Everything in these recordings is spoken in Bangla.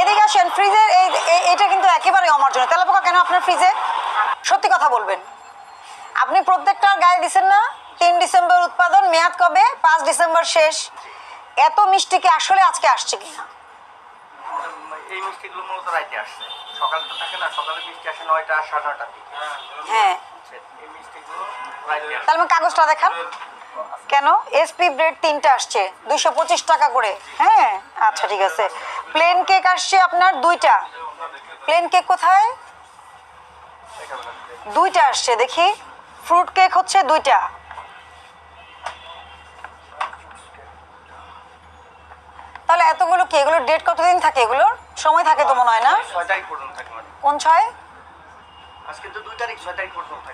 এদিকে আসেন ফ্রিজের এই এটা কিন্তু একেবারে অমার্জনীয়। তেলাপোকা কেন আপনার ফ্রিজে সত্যি কথা বলবেন। আপনি প্রত্যেকটার গায়ে দিছেন না তিন ডিসেম্বর উৎপাদন মেয়াদ কবে? পাঁচ ডিসেম্বর শেষ। এত মিষ্টি কি আসলে আজকে আসছে কিনা এই মিষ্টিগুলো মূলত রাইতে আসছে। সকাল তো থাকে না সকালে মিষ্টি আসে নয়টা সাড়ে নয়টার দিকে হ্যাঁ। এই মিষ্টিগুলো তাহলে কাগজটা দেখান। কেন? এসপি ব্রেড তিনটা আসছে দুইশো পঁচিশ টাকা করে। হ্যাঁ? আচ্ছা ঠিক আছে। প্লেন কেক আসছে আপনার দুইটা। প্লেন কেক কোথায়? দুইটা আসছে দেখি। ফ্রুট কেক হচ্ছে দুইটা। তাহলে এতগুলো কি? এগুলোর ডেট কতদিন থাকে? এগুলোর? সময় থাকে তো মনে হয় না? ছয় তারিখ পর্যন্ত থাকে মানে। কোন ছয়?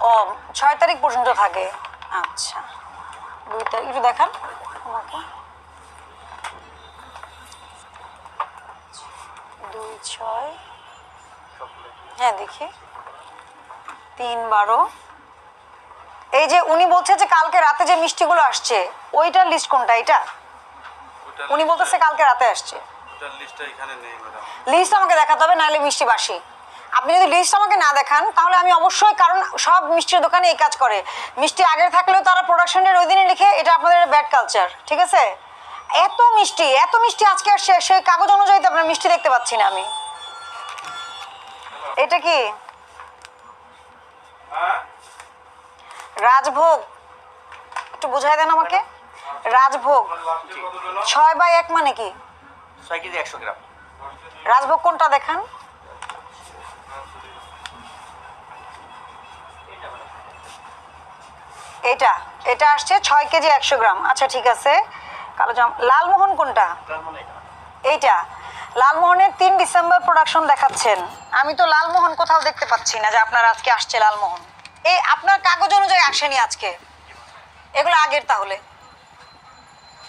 ও ছয় তারিখ পর্যন্ত থাকে। আচ্ছা। দুই তারিখ একটু দেখান। আমাকে দুই ছয়। হ্যাঁ দেখি। তিন বারো। এই যে উনি বলছে যে কালকে রাতে যে মিষ্টিগুলো আসছে ওইটার লিস্ট কোনটা এটা? উনি বলতেছে কালকে রাতে আসছে। লিস্ট আমাকে দেখাতে হবে নাহলে মিষ্টি বাসি। আপনি যদি লিস্ট আমাকে না দেখান তাহলে আমি অবশ্যই কারণ সব মিষ্টির দোকানে এই কাজ করে। মিষ্টি আগের থাকলেও তারা প্রোডাকশনের ওই দিনে লিখে এটা আপনাদের ব্যাড কালচার ঠিক আছে? এত মিষ্টি এত মিষ্টি আজকে আসছে সেই কাগজ অনুযায়ী তো আপনার মিষ্টি দেখতে পাচ্ছি না আমি। এটা কি? রাজভোগ। একটু বুঝাই দেন আমাকে। রাজভোগ। ছয় বাই এক মানে কি? ছয় কেজি একশো গ্রাম। রাজভোগ কোনটা দেখান? এটা। এটা আসছে ছয় কেজি একশো গ্রাম। আচ্ছা ঠিক আছে। কালো জাম লালমোহন কোনটা? এইটা। লালমোহনের তিন ডিসেম্বর প্রোডাকশন দেখাচ্ছেন। আমি তো লালমোহন কোথাও দেখতে পাচ্ছি না যে আপনার আজকে আসছে লালমোহন। এই আপনার কাগজ অনুযায়ী আসেনি আজকে। এগুলো আগের তাহলে।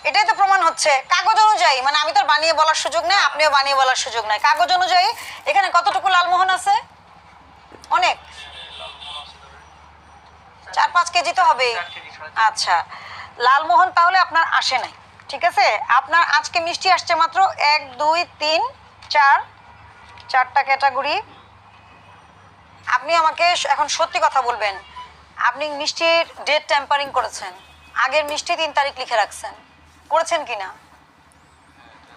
এটাই তো প্রমাণ হচ্ছে। কাগজ অনুযায়ী মানে আমি তো বানিয়ে বলার সুযোগ নেই, আপনিও বানিয়ে বলার সুযোগ নাই। কাগজ অনুযায়ী, এখানে কতটুকু লালমোহন আছে? অনেক। চার পাঁচ কেজি তো হবেই। আচ্ছা। লালমোহন তাহলে আপনার আসে নাই। ঠিক আছে? আপনার আজকে মিষ্টি আসছে মাত্র এক, দুই, তিন, চার, চারটা ক্যাটাগরি। আপনি আমাকে এখন সত্যি কথা বলবেন, আপনি মিষ্টির ডেট ট্যাম্পারিং করেছেন, আগের মিষ্টি তিন তারিখ লিখে রাখছেন, করেছেন কি না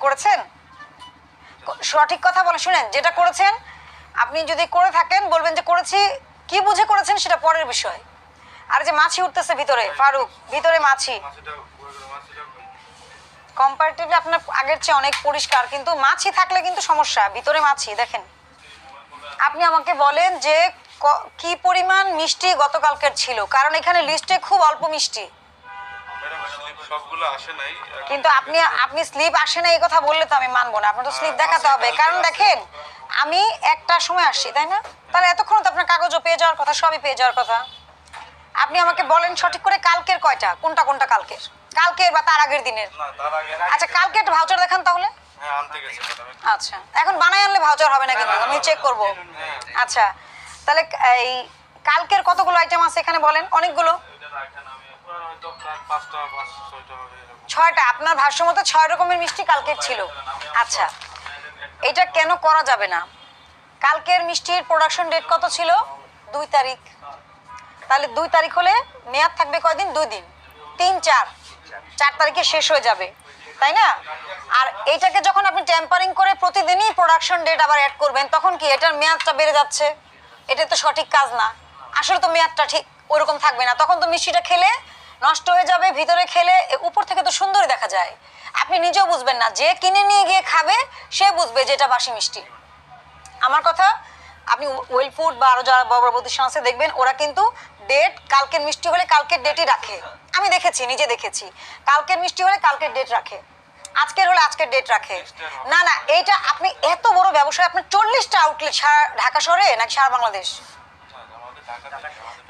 করেছেন সঠিক কথা বলে শুনেন, যেটা করেছেন, আপনি যদি করে থাকেন, বলবেন যে করেছি, কি বুঝে করেছেন সেটা পরের বিষয়। আর যে মাছি উঠতেছে ভিতরে, ফারুক, ভিতরে মাছি। কম্পারেটিভলি আপনার আগের চেয়ে অনেক পরিষ্কার কিন্তু মাছি থাকলে কিন্তু সমস্যা। ভিতরে মাছি দেখেন। আপনি আমাকে বলেন যে ক- পরিমাণ মিষ্টি গতকালকের ছিল কারণ এখানে লিস্টে খুব অল্প মিষ্টি। আসে কিন্তু আপনি আপনি স্লিপ আসে না এই কথা বললে তো আমি মানবো না। আপনার তো স্লিপ দেখাতে হবে। কারণ দেখেন আমি একটা সময় আসছি তাই না? তাহলে এতক্ষণ তো আপনার কাগজও পেয়ে যাওয়ার কথা সবই পেয়ে যাওয়ার কথা। আপনি আমাকে বলেন সঠিক করে কালকের কয়টা কোনটা কোনটা কালকের? কালকের বা তার আগের দিনের? না তার আগে আচ্ছা কালকে একটা ভাউচার দেখান তাহলে। হ্যাঁ আনতে গেছে আচ্ছা এখন বানাই আনলে ভাউচার হবে না কিন্তু আমি চেক করব। আচ্ছা তাহলে এই কালকের কতগুলো আইটেম আছে এখানে বলেন? অনেকগুলো? ছয়টা ছয়টা আপনার ভাষ্য মতো ছয় রকমের মিষ্টি কালকের ছিল। আচ্ছা। এটা কেন করা যাবে না? কালকের মিষ্টির প্রোডাকশন ডেট কত ছিল? দুই তারিখ। তাহলে দুই তারিখ হলে মেয়াদ থাকবে কয়দিন? দুই দিন। তিন চার। চার তারিখে শেষ হয়ে যাবে, তাই না? আর এইটাকে যখন আপনি ট্যাম্পারিং করে প্রতিদিনই প্রোডাকশন ডেট আবার অ্যাড করবেন, তখন কি এটার মেয়াদটা বেড়ে যাচ্ছে? এটা তো সঠিক কাজ না। আসলে তো মেয়াদটা ঠিক ওরকম থাকবে না। তখন তো মিষ্টিটা খেলে নষ্ট হয়ে যাবে, ভিতরে খেলে উপর থেকে তো সুন্দরই দেখা যায়। আপনি নিজেও বুঝবেন না, যে কিনে নিয়ে গিয়ে খাবে, সে বুঝবে যে এটা বাসি মিষ্টি। আমার কথা, আপনি ওয়েল ফুড বা আরও যারা বড় বড় প্রতিষ্ঠান আছে দেখবেন, ওরা কিন্তু ডেট কালকের মিষ্টি হলে কালকের ডেটই রাখে। আমি দেখেছি নিজে দেখেছি। কালকের মিষ্টি হলে কালকের ডেট রাখে। আজকের হলে আজকের ডেট রাখে। না না এইটা আপনি এত বড় ব্যবসায় আপনার চল্লিশটা আউটলেট সারা ঢাকা শহরে নাকি সারা বাংলাদেশ?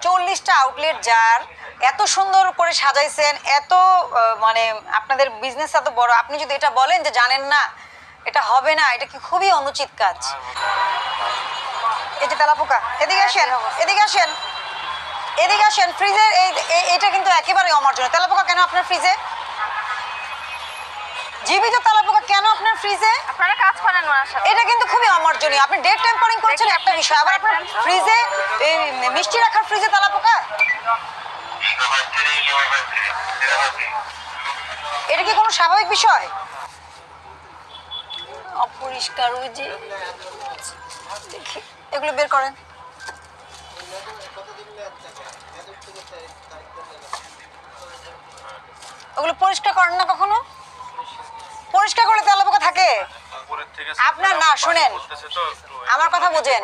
চল্লিশটা আউটলেট যার এত সুন্দর করে সাজাইছেন এত মানে আপনাদের বিজনেস এত বড়। আপনি যদি এটা বলেন যে জানেন না এটা হবে না এটা কি খুবই অনুচিত কাজ। এই যে তেলাপোকা এদিকে আসেন এদিকে আসেন। এদিকে আসেন ফ্রিজের এই এটা কিন্তু একেবারে অমার্জনীয়। তেলাপোকা কেন আপনার ফ্রিজে? জীবিত তেলাপোকা কেন আপনার ফ্রিজে? আপনারা কাজ করেন এটা কিন্তু খুবই অমার্জনীয়। আপনি ডেট টেম্পারিং করছেন একটা বিষয়। আবার আপনার ফ্রিজে এই মিষ্টি রাখার ফ্রিজে তেলাপোকা? এটা কি কোনো স্বাভাবিক বিষয়? অপরিষ্কার ওই যে দেখি। এগুলো বের করেন। ওগুলো পরিষ্কার করেন না কখনো? পরিষ্কার করে করলে তেলাপোকা থাকে? আপনার না, শোনেন। আমার কথা বোঝেন।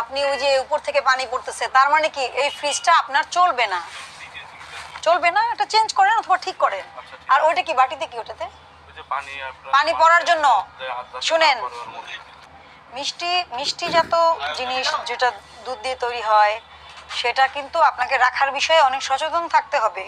আপনি ওই যে উপর থেকে পানি পড়তেছে তার মানে কি এই ফ্রিজটা আপনার চলবে না? চলবে না? এটা চেঞ্জ করেন অথবা ঠিক করেন। আর ওইটা কি বাটিতে কি ওটাতে? পানি পড়ার জন্য। শুনেন। মিষ্টি, মিষ্টিজাত জিনিস যেটা দুধ দিয়ে তৈরি হয়, সেটা কিন্তু আপনাকে রাখার বিষয়ে অনেক সচেতন থাকতে হবে।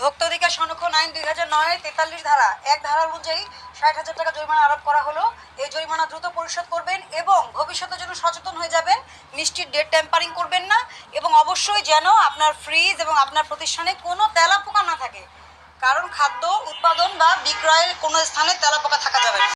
ভোক্তা অধিকার সংরক্ষণ আইন দুই হাজার নয়ের তেতাল্লিশ ধারা, এক ধারা অনুযায়ী ষাট হাজার টাকা জরিমানা আরোপ করা হলো। এই জরিমানা দ্রুত পরিশোধ করবেন এবং ভবিষ্যতের জন্য সচেতন হয়ে যাবেন। মিষ্টির ডেট টেম্পারিং করবেন না এবং অবশ্যই যেন আপনার ফ্রিজ এবং আপনার প্রতিষ্ঠানে কোনো তেলাপোকা না থাকে। কারণ খাদ্য, উৎপাদন বা বিক্রয়ের কোনো স্থানে তেলাপোকা থাকা যাবে না।